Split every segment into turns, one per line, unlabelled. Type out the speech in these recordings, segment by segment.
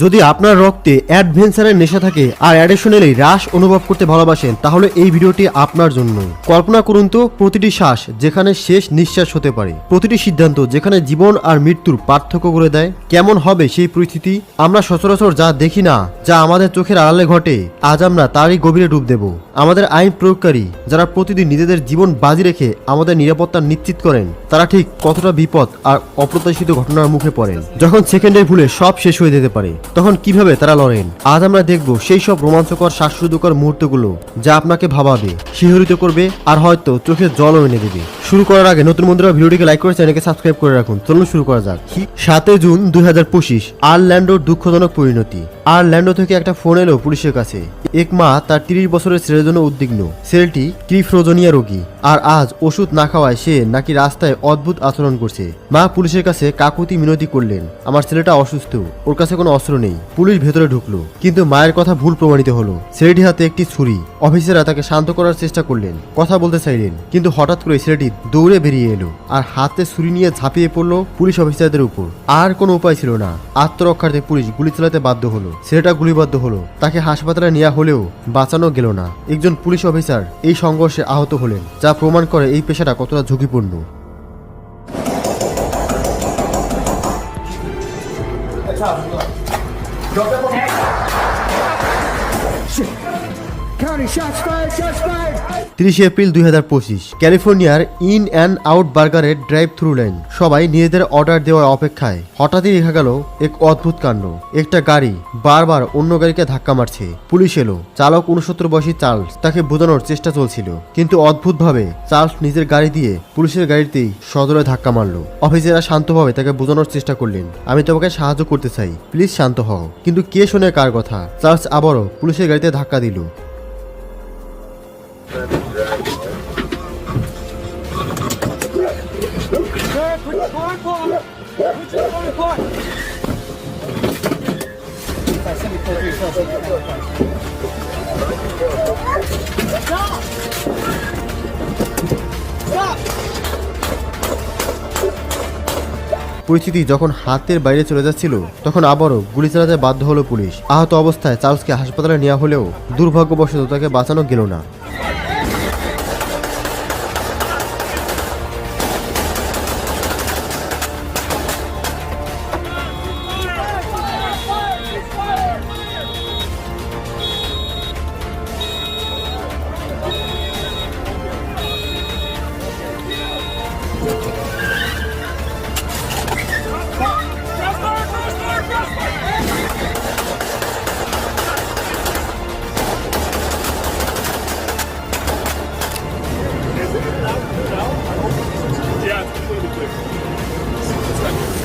যদি আপনার রক্তে অ্যাডভেঞ্চারের নেশা থাকে আর অ্যাডিশনালি রাশ অনুভব করতে ভালোবাসেন, তাহলে এই ভিডিওটি আপনার জন্য। কল্পনা করুন তো, প্রতিটি শ্বাস যেখানে শেষ নিঃশ্বাস হতে পারে, প্রতিটি সিদ্ধান্ত যেখানে জীবন আর মৃত্যুর পার্থক্য করে দেয়, কেমন হবে সেই পরিস্থিতি আমরা সচরাচর যা দেখি না, যা আমাদের চোখের আড়ালে ঘটে, আজ আমরা তারই গভীরে ডুব দেব। আমাদের আইন প্রয়োগকারী যারা প্রতিদিন নিজেদের জীবন বাজি রেখে আমাদের নিরাপত্তা নিশ্চিত করেন, তারা ঠিক কতটা বিপদ আর অপ্রত্যাশিত ঘটনার মুখে পড়েন। যখন সেকেন্ডের ভুলে সব শেষ হয়ে যেতে পারে তখন কীভাবে তারা লড়েন? আজ আমরা দেখব সেই সব রোমাঞ্চকর শ্বাসরুদ্ধকর মুহূর্তগুলো যা আপনাকে ভাবাবে শিহরিত করবে আর হয়তো চোখে জলও এনে দেবে। শুরু করার আগে নতুন বন্ধুরা ভিডিওটিকে লাইক করে চ্যানেলকে সাবস্ক্রাইব করে রাখুন। চলুন শুরু করা যাক। সাতই জুন দুই হাজার পঁচিশ আর ল্যান্ডোর দুঃখজনক পরিণতি। আর ল্যান্ডো থেকে একটা ফোন এলো পুলিশের কাছে। এক মা তার তিরিশ বছরের ছেলের জন্য উদ্বিগ্ন। ছেলেটি ক্রিফ্রোজনিয়া রোগী। আর আজ ওষুধ না খাওয়ায় সে নাকি রাস্তায় অদ্ভুত আচরণ করছে। মা পুলিশের কাছে কাকুতি মিনতি করলেন, আমার ছেলেটা অসুস্থ, ওর কাছে কোনো অস্ত্র নেই। পুলিশ ভেতরে ঢুকলো, কিন্তু মায়ের কথা ভুল প্রমাণিত হলো। ছেলেটির হাতে একটি ছুরি। অফিসাররা তাকে শান্ত করার চেষ্টা করলেন, কথা বলতে চাইলেন, কিন্তু হঠাৎ করে ছেলেটি দৌড়ে বেরিয়ে এলো আর হাতে ছুরি নিয়ে ঝাঁপিয়ে পড়ল পুলিশ অফিসারদের উপর। আর কোনো উপায় ছিল না। আত্মরক্ষার্থে পুলিশ গুলি চালাতে বাধ্য হলো। ছেলেটা গুলিবদ্ধ হলো। তাকে হাসপাতালে নেওয়া হলেও বাঁচানো গেল না। একজন পুলিশ অফিসার এই সংঘর্ষে আহত হলেন যা প্রমাণ করে এই পেশাটা কতটা ঝুঁকিপূর্ণ।
County,
তিরিশে এপ্রিল দুই হাজার পঁচিশ, ক্যালিফোর্নিয়ার ইন অ্যান্ড আউট বার্গারের ড্রাইভ থ্রু লাইন সবাই নিজেদের অর্ডার দেওয়ার অপেক্ষায় হঠাৎই দেখা গেল এক অদ্ভুত কাণ্ড। একটা গাড়ি বারবার অন্য গাড়িকে ধাক্কা মারছে। পুলিশ এলো। চালক উনসত্তর বয়সী চার্লস তাকে বোঝানোর চেষ্টা চলছিল। কিন্তু অদ্ভুতভাবে চার্লস নিজের গাড়ি দিয়ে পুলিশের গাড়িতেই সদরে ধাক্কা মারল। অফিসাররা শান্তভাবে তাকে বোঝানোর চেষ্টা করলেন। আমি তোমাকে সাহায্য করতে চাই। প্লিজ শান্ত হও। কিন্তু কে শোনে কার কথা? চার্লস আবারও পুলিশের গাড়িতে ধাক্কা দিল। পরিস্থিতি যখন হাতের বাইরে চলে যাচ্ছিল, তখন আবারও গুলি চালাতে বাধ্য হলো পুলিশ। আহত অবস্থায় চার্লসকে হাসপাতালে নেওয়া হলেও দুর্ভাগ্যবশত তাকে বাঁচানো গেল না। Thank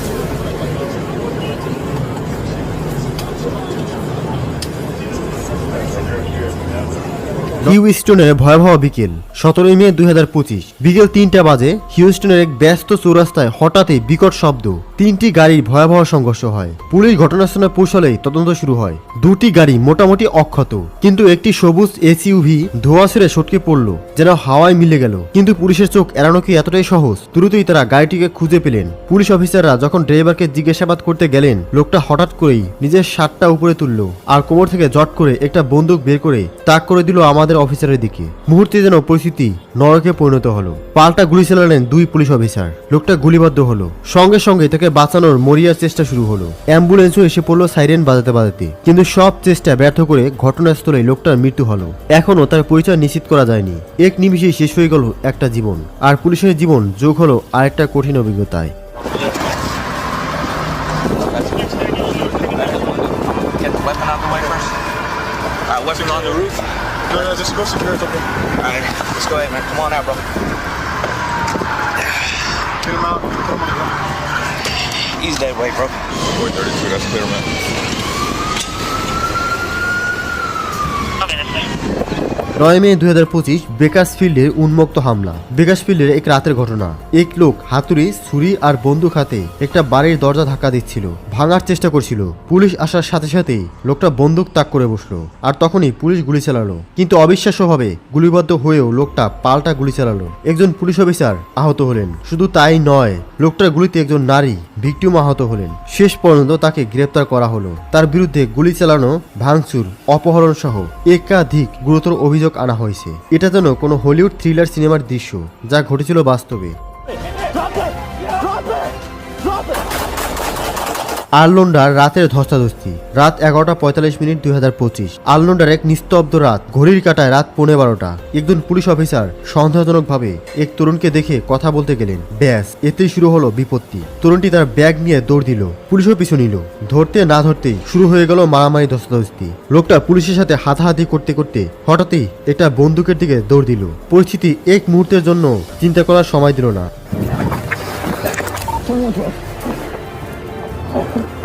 you. হিউস্টনের ভয়াবহ বিকেল, সতেরোই মে দুই হাজার পঁচিশ। বিকেল তিনটা বাজে, হিউস্টনের এক ব্যস্ত চৌরাস্তায় হঠাৎই বিকট শব্দ। তিনটি গাড়ির ভয়াবহ সংঘর্ষ হয়। পুলিশ ঘটনাস্থলে পৌঁছলেই তদন্ত শুরু হয়। দুটি গাড়ি মোটামুটি অক্ষত, কিন্তু একটি সবুজ এসইউভি ধোয়া ছেড়ে সটকে পড়ল, যেন হাওয়ায় মিলে গেল। কিন্তু পুলিশের চোখ এড়ানো কি এতটাই সহজ? দ্রুতই তারা গাড়িটিকে খুঁজে পেলেন। পুলিশ অফিসাররা যখন ড্রাইভারকে জিজ্ঞাসাবাদ করতে গেলেন, লোকটা হঠাৎ করেই নিজের শার্টটা উপরে তুললো, আর কোমর থেকে জট করে একটা বন্দুক বের করে তাক করে দিল আমাদের অফিসারের দিকে। মুহূর্তে যেন পরিস্থিতি নরকে পরিণত হলো। পাল্টা গুলি চালালেন দুই পুলিশ অফিসার। লোকটা গুলিবদ্ধ হলো। সঙ্গে সঙ্গে তাকে বাঁচানোর মরিয়ার চেষ্টা শুরু হলো। অ্যাম্বুলেন্সও এসে পড়ল সাইরেন বাজাতে বাজাতে। কিন্তু সব চেষ্টা ব্যর্থ করে ঘটনাস্থলে লোকটার মৃত্যু হলো। এখনও তার পরিচয় নিশ্চিত করা যায়নি। এক নিমিষেই শেষ হয়ে গেল একটা জীবন। আর পুলিশের জীবন যোগ হলো আরেকটা কঠিন অভিজ্ঞতায়.
Alright, weapon on the roof.
No, no, just go secure it. Okay.
Alright, let's go ahead, man. Come on out, bro.
Get him out. Him on ground.
He's dead weight, bro.
432, that's clear, man.
নয় মে দুই হাজার পঁচিশ বেকার্সফিল্ডের উন্মুক্ত হামলা বেকার্সফিল্ডের এক রাতের ঘটনা এক লোক হাতুড়ি ছুরি আর বন্দুক হাতে একটা বাড়ির দরজা ধাক্কা দিচ্ছিল ভাঙার চেষ্টা করছিল। পুলিশ আসার সাথে সাথেই লোকটা বন্দুক তাক করে বসল আর তখনই পুলিশ গুলি চালালো। কিন্তু অবিশ্বাস্যভাবে গুলিবদ্ধ হয়েও লোকটা পাল্টা গুলি চালালো। একজন পুলিশ অফিসার আহত হলেন। শুধু তাই নয়, লোকটার গুলিতে একজন নারী ভিকটিম আহত হলেন। শেষ পর্যন্ত তাকে গ্রেপ্তার করা হলো। তার বিরুদ্ধে গুলি চালানো, ভাঙচুর, অপহরণ সহ একাধিক গুরুতর অভিযোগ আনা হয়েছে। এটা যেন কোনো হলিউড থ্রিলার সিনেমার দৃশ্য, যা ঘটেছিল বাস্তবে। আর্লন্ডার রাতের ধস্তাধস্তি। রাত এগারোটা পঁয়তাল্লিশ মিনিট দুই হাজার পঁচিশ। আর্লন্ডার এক নিস্তব্ধ রাত। ঘড়ির কাটায় রাত পৌনে বারোটা। একজন পুলিশ অফিসার সন্দেহজনকভাবে এক তরুণকে দেখে কথা বলতে গেলেন। ব্যাস, এতেই শুরু হলো বিপত্তি। তরুণটি তার ব্যাগ নিয়ে দৌড় দিল। পুলিশও পিছু নিল। ধরতে না ধরতেই শুরু হয়ে গেল মারামারি ধস্তাধস্তি। লোকটা পুলিশের সাথে হাতাহাতি করতে করতে হঠাৎই একটা বন্দুকের দিকে দৌড় দিল। পরিস্থিতি এক মুহূর্তের জন্য চিন্তা করার সময় দিল না। Oh!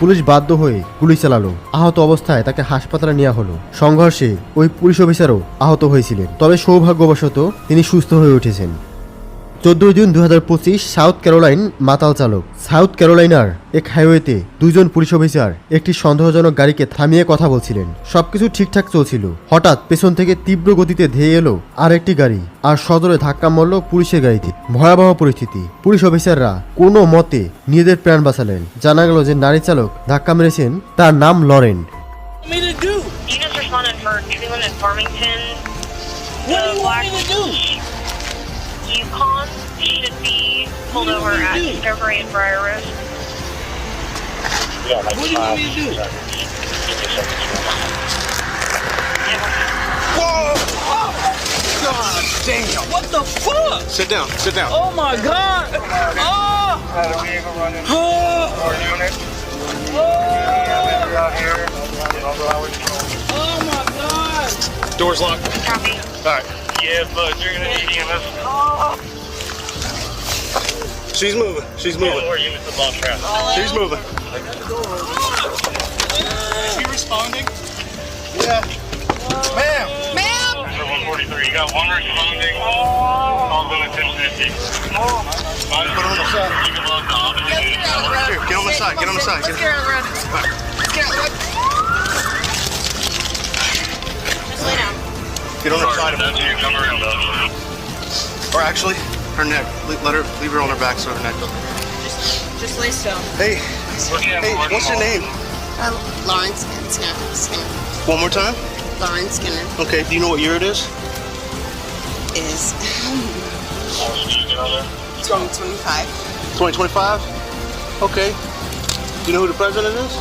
পুলিশ বাধ্য হয়ে গুলি চালালো। আহত অবস্থায় তাকে হাসপাতালে নেওয়া হলো। সংঘর্ষে ওই পুলিশ অফিসারও আহত হয়েছিলেন। তবে সৌভাগ্যবশত তিনি সুস্থ হয়ে উঠেছেন। চোদ্দই জুন দু হাজার পঁচিশ সাউথ ক্যারোলাইন মাতাল চালক। সাউথ ক্যারোলাইনার এক হাইওয়েতে দুজন পুলিশ অফিসার একটি সন্দেহজনক গাড়িকে থামিয়ে কথা বলছিলেন। সবকিছু ঠিকঠাক চলছিল। হঠাৎ পেছন থেকে তীব্র গতিতে ধেয়ে এলো আর একটি গাড়ি আর সদরে ধাক্কা মারল পুলিশের গাড়িতে। ভয়াবহ পরিস্থিতি। পুলিশ অফিসাররা কোনো মতে নিজেদের প্রাণ বাঁচালেন। জানা গেল যে নারী চালক ধাক্কা মেরেছেন তার নাম Lauren.
Me to do?
You just responded for Cleveland and Farmington.
What do you want me to do?
Yukon should be pulled over
What do you
at
do?
Discovery and Briar Roof.
What do you want me to do?
Oh, god damn.
What the fuck?
Sit down. Sit down.
Oh my god! Oh! Oh! Oh my god!
Doors locked.
Copy.
All right. Yeah, but you're gonna need EMS. She's moving. She's moving. She's moving. Is he responding? Yeah. Ma'am.
Ma'am!
143, you got one responding. Call's in at 1050.
Put her on the side.
You can the other
get on the side. Get on the side. Get
Get on the road. Get on the road.
Get on the side of
That's
her.
you. Come around, though.
Or actually, her neck. Le- Let her leave her on her back so her neck doesn't.
Just, just lay still.
Hey, hey, what's your name?
Uh, Lauren Skinner. Skinner.
One more time.
Lauren Skinner
Okay. Do you know what year it is?
is
You get on there.
2025.
2025. Okay. Do you know who the president is?